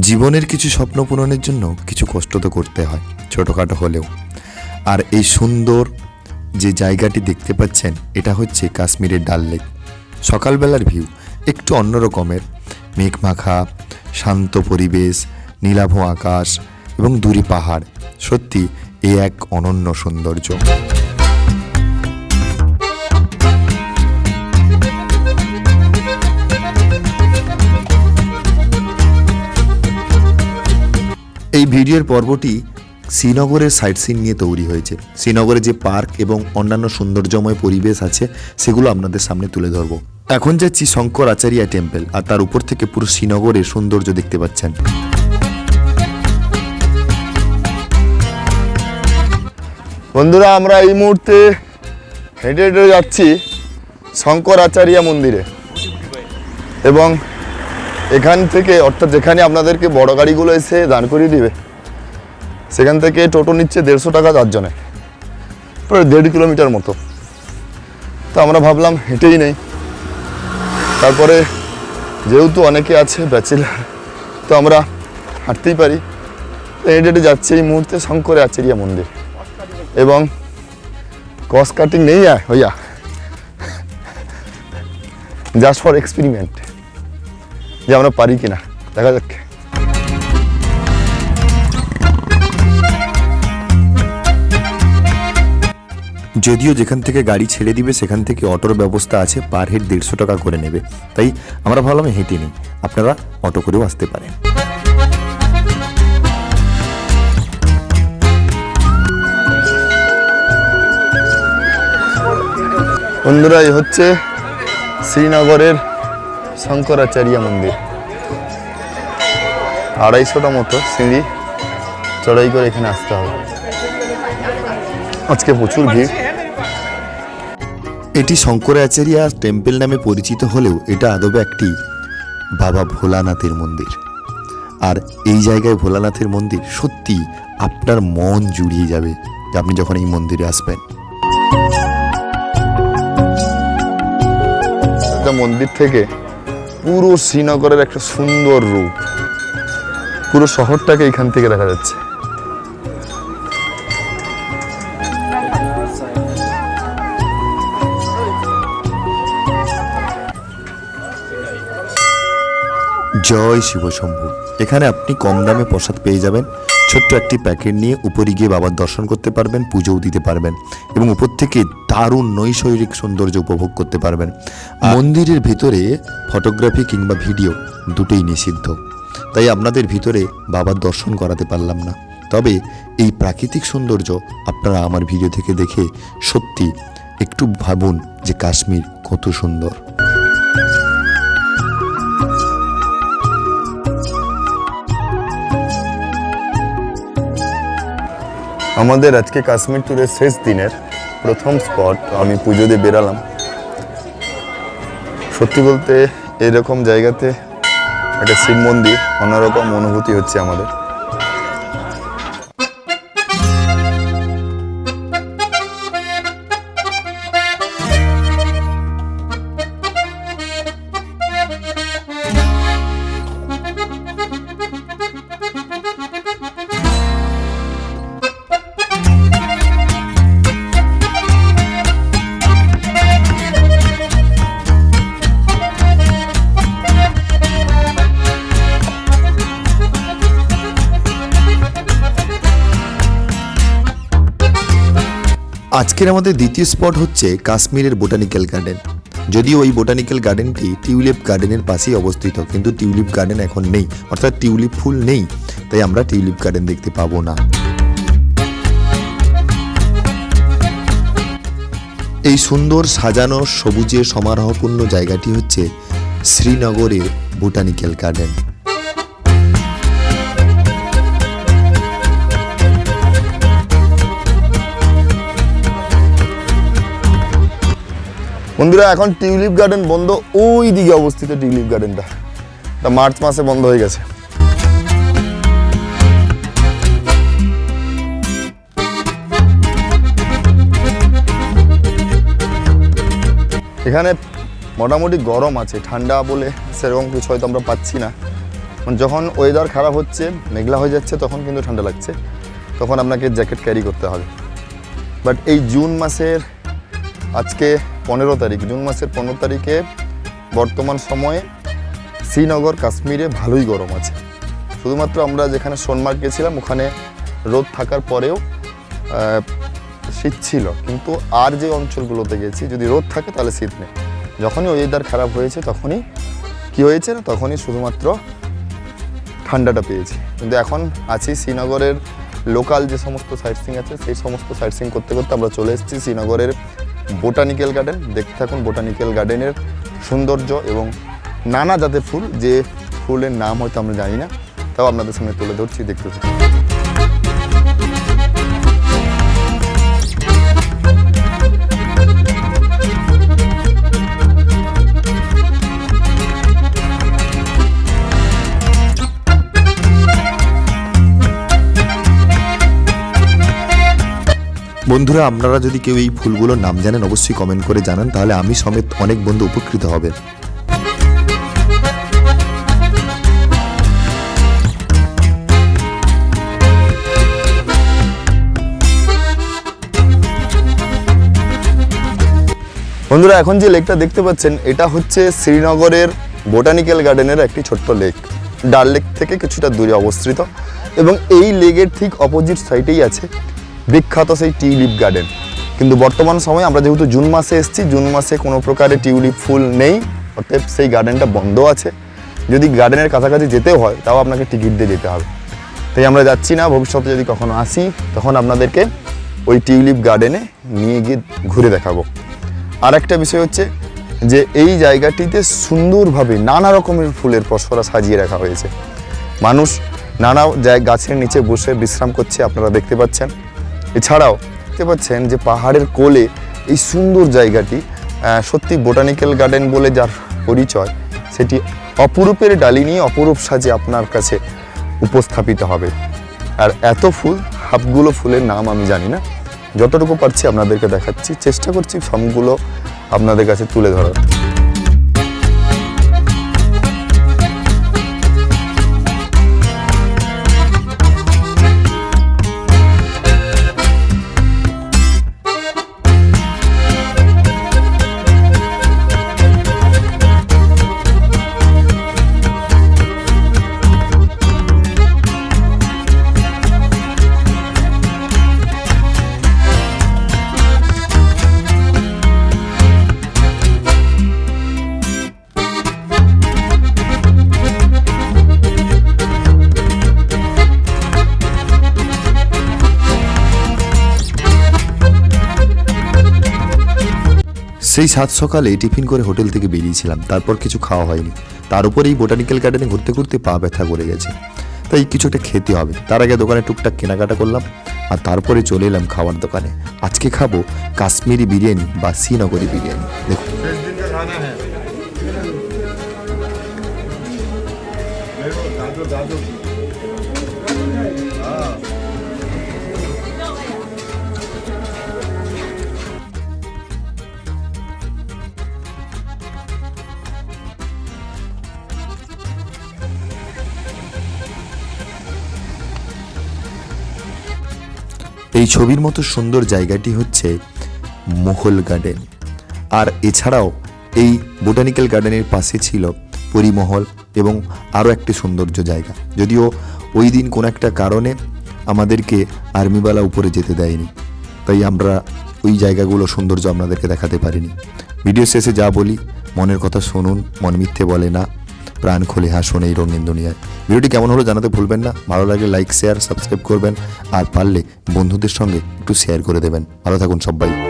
জীবনের কিছু স্বপ্ন পূরণের জন্য কিছু কষ্ট তো করতে হয়, ছোটোখাটো হলেও। আর এই সুন্দর যে জায়গাটি দেখতে পাচ্ছেন, এটা হচ্ছে কাশ্মীরের ডাল লেক। সকালবেলার ভিউ, একটু অন্য রকমের। মেঘমাখা, শান্ত পরিবেশ, নীলাভ আকাশ এবং দূরে পাহাড়। সত্যি, এ এক অনন্য সৌন্দর্য। এই ভিডিওর পর্বটি শ্রীনগরের সাইট সিন নিয়ে তৈরি হয়েছে। শ্রীনগরে যে পার্ক এবং অন্যান্য সৌন্দর্যময় পরিবেশ আছে, সেগুলো আপনাদের সামনে তুলে ধরবো। এখন যাচ্ছি শঙ্কর আচারিয়া টেম্পল, আর তার উপর থেকে পুরো শ্রীনগরের সৌন্দর্য দেখতে পাচ্ছেন। বন্ধুরা, আমরা এই মুহূর্তে হেঁটে হেঁটে যাচ্ছি শঙ্কর আচারিয়া মন্দিরে। এবং এখান থেকে, অর্থাৎ যেখানে আপনাদেরকে বড় গাড়িগুলো এসে দাঁড় করিয়ে দিবে, সেখান থেকে টোটো নিচ্ছে দেড়শো টাকা চারজনে প্রায় দেড় কিলোমিটার মতো। তো আমরা ভাবলাম, হেঁটেই নেই। তারপরে যেহেতু অনেকে আছে ব্যাচেলার, তো আমরা হাঁটতেই পারি। হেঁটে হেঁটে যাচ্ছি এই মুহূর্তে শঙ্করে আচেরিয়া মন্দির। এবং কস কাটিং নেই হইয়া। জাস্ট ফর এক্সপেরিমেন্ট যে আমরা পারি কিনা দেখা যাক। যদিও যেখান থেকে গাড়ি ছেড়ে দিবে সেখান থেকে অটোর ব্যবস্থা আছে পার হেড দেড়শো টাকা করে নেবে। তাই আমরা ভাবলাম হেঁটে নিই। আপনারা অটো করেও আসতে পারেন। বন্ধুরা এই হচ্ছে শ্রীনগরের শঙ্করাচার্য মন্দির। আড়াইশোটা মতো সিঁড়ি চড়াই করে এখানে আসতে হবে। আজকে প্রচুর ভিড়। এটি শঙ্করাচার্য টেম্পল নামে পরিচিত হলেও এটা আদবে একটি বাবা ভোলানাথের মন্দির। আর এই জায়গায় ভোলানাথের মন্দির সত্যি আপনার মন জুড়িয়ে যাবে আপনি যখন এই মন্দিরে আসবেন। মন্দির থেকে পুরো শ্রীনগরের একটা সুন্দর রূপ। পুরো শহরটাকে এখান থেকে দেখা যাচ্ছে। জয় শিবশম্ভু। এখানে আপনি কম দামে প্রসাদ পেয়ে যাবেন। ছোট্ট একটি প্যাকেট নিয়ে উপরে গিয়ে বাবার দর্শন করতে পারবেন পুজোও দিতে পারবেন এবং উপর থেকে দারুণ নৈসর্গিক সৌন্দর্য উপভোগ করতে পারবেন। মন্দিরের ভিতরে ফটোগ্রাফি কিংবা ভিডিও দুটোই নিষিদ্ধ। তাই আপনাদের ভিতরে বাবার দর্শন করাতে পারলাম না। তবে এই প্রাকৃতিক সৌন্দর্য আপনারা আমার ভিডিও থেকে দেখে সত্যি একটু ভাবুন যে কাশ্মীর কত সুন্দর। আমাদের আজকে কাশ্মীর ট্যুরের শেষ দিনের প্রথম স্পট আমি পুজো দিয়ে বেরালাম। সত্যি বলতে এরকম জায়গাতে একটা শিব মন্দির অন্যরকম অনুভূতি হচ্ছে আমাদের। আজকের আমাদের দ্বিতীয় স্পট হচ্ছে কাশ্মীরের বোটানিক্যাল গার্ডেন। যদিও ওই বোটানিক্যাল গার্ডেনটি টিউলিপ গার্ডেনের পাশেই অবস্থিত, কিন্তু টিউলিপ গার্ডেন এখন নেই, অর্থাৎ টিউলিপ ফুল নেই, তাই আমরা টিউলিপ গার্ডেন দেখতে পাবো না। এই সুন্দর সাজানো সবুজে সমারোহপূর্ণ জায়গাটি হচ্ছে শ্রীনগরের বোটানিক্যাল গার্ডেন। বন্ধুরা, এখন টিউলিপ গার্ডেন বন্ধ, ওই দিকে অবস্থিত টিউলিপ গার্ডেনটা। তা মার্চ মাসে বন্ধ হয়ে গেছে। এখানে মোটামুটি গরম আছে, ঠান্ডা বলে সেরকম কিছু হয়তো আমরা পাচ্ছি না। যখন ওয়েদার খারাপ হচ্ছে, মেঘলা হয়ে যাচ্ছে, তখন কিন্তু ঠান্ডা লাগছে। তখন আপনাকে জ্যাকেট ক্যারি করতে হবে। বাট এই জুন মাসের আজকে পনেরো তারিখ, জুন মাসের পনেরো তারিখে বর্তমান সময়ে শ্রীনগর, কাশ্মীরে ভালোই গরম আছে। শুধুমাত্র আমরা যেখানে সোনমার্গ গেছিলাম, ওখানে রোদ থাকার পরেও শীত ছিল। কিন্তু আর যে অঞ্চলগুলোতে গেছি, যদি রোদ থাকে তাহলে শীত নেই। যখনই ওয়েদার খারাপ হয়েছে, তখনই কি হয়েছে? না তখনই শুধুমাত্র ঠান্ডাটা পেয়েছি। কিন্তু এখন আছি শ্রীনগরের লোকাল যে সমস্ত সাইট সিং আছে, সেই সমস্ত সাইট সিং করতে করতে আমরা চলে এসেছি শ্রীনগরের বোটানিক্যাল গার্ডেন দেখতে থাকুন বোটানিক্যাল গার্ডেনের সৌন্দর্য এবং নানা জাতের ফুল যে ফুলের নাম হয়তো আমরা জানি না, তাও আপনাদের সামনে তুলে ধরছি, দেখতে থাকুন। বন্ধুরা, আপনারা যদি কেউ এই ফুলগুলোর নাম জানেন, অবশ্যই কমেন্ট করে জানান, তাহলে আমি সমেত অনেক বন্ধু উপকৃত হবে। বন্ধুরা, এখন যে লেকটা দেখতে পাচ্ছেন, এটা হচ্ছে শ্রীনগরের বোটানিক্যাল গার্ডেনের একটি ছোট্ট লেক। ডাল লেক থেকে কিছুটা দূরে অবস্থিত। এবং এই লেকের ঠিক অপোজিট সাইডেই আছে। বিখ্যাত সেই টিউলিপ গার্ডেন। কিন্তু বর্তমান সময়ে আমরা যেহেতু জুন মাসে এসেছি, জুন মাসে কোনো প্রকারে টিউলিপ ফুল নেই, অতএব সেই গার্ডেনটা বন্ধ আছে। যদি গার্ডেনের কাছাকাছি যেতেও হয়, তাও আপনাকে টিকিট দিয়ে যেতে হবে। তাই আমরা যাচ্ছি না, ভবিষ্যতে যদি কখনো আসি, তখন আপনাদেরকে ওই টিউলিপ গার্ডেনে নিয়ে গিয়ে ঘুরে দেখাবো। আর একটা বিষয় হচ্ছে যে এই জায়গাটিতে সুন্দরভাবে নানা রকমের ফুলের পসরা সাজিয়ে রাখা হয়েছে। মানুষ নানা গাছের নিচে বসে বিশ্রাম করছে, আপনারা দেখতে পাচ্ছেন। এছাড়াও দেখতে পাচ্ছেন যে পাহাড়ের কোলে এই সুন্দর জায়গাটি সত্যি বোটানিক্যাল গার্ডেন বলে যার পরিচয়, সেটি অপরূপের ডালি নিয়ে অপরূপ সাজে আপনার কাছে উপস্থাপিত হবে। আর এত ফুল, হাফগুলো ফুলের নাম আমি জানি না। যতটুকু পারছি আপনাদেরকে দেখাচ্ছি, চেষ্টা করছি সবগুলো আপনাদের কাছে তুলে ধরার। সেই সাত সকালে টিফিন করে হোটেল থেকে বেরিয়েছিলাম, তারপর কিছু খাওয়া হয়নি। তার উপর এই বোটানিক্যাল গার্ডেনে ঘুরতে ঘুরতে পা ব্যথা করে গেছে। তাই কিছু একটা খেতে হবে। তার আগে দোকানে টুকটাক কেনাকাটা করলাম আর তারপরে চলে এলাম খাওয়ার দোকানে। আজকে খাব কাশ্মীরি বিরিয়ানি বা শ্রীনগরি বিরিয়ানি। দেখুন। এই ছবির মতো সুন্দর জায়গাটি হচ্ছে মোহল গার্ডেন। আর এছাড়াও এই বোটানিক্যাল গার্ডেনের পাশে ছিল পরিমহল এবং আরও একটি সৌন্দর্য জায়গা। যদিও ওই দিন কোনো একটা কারণে আমাদেরকে আর্মিবালা উপরে যেতে দেয়নি। তাই আমরা ওই জায়গাগুলো সৌন্দর্য আপনাদেরকে দেখাতে পারিনি। ভিডিও শেষে যা বলি, মনের কথা শুনুন, মন মিথ্যে বলে না। প্রাণ খুলে হাসুন এই রঙিন দুনিয়ায়। ভিডিওটি কেমন হলো জানাতে ভুলবেন না। ভালো লাগলে লাইক শেয়ার সাবস্ক্রাইব করবেন। আর পারলে বন্ধুদের সঙ্গে একটু শেয়ার করে দেবেন। ভালো থাকুন সবাই।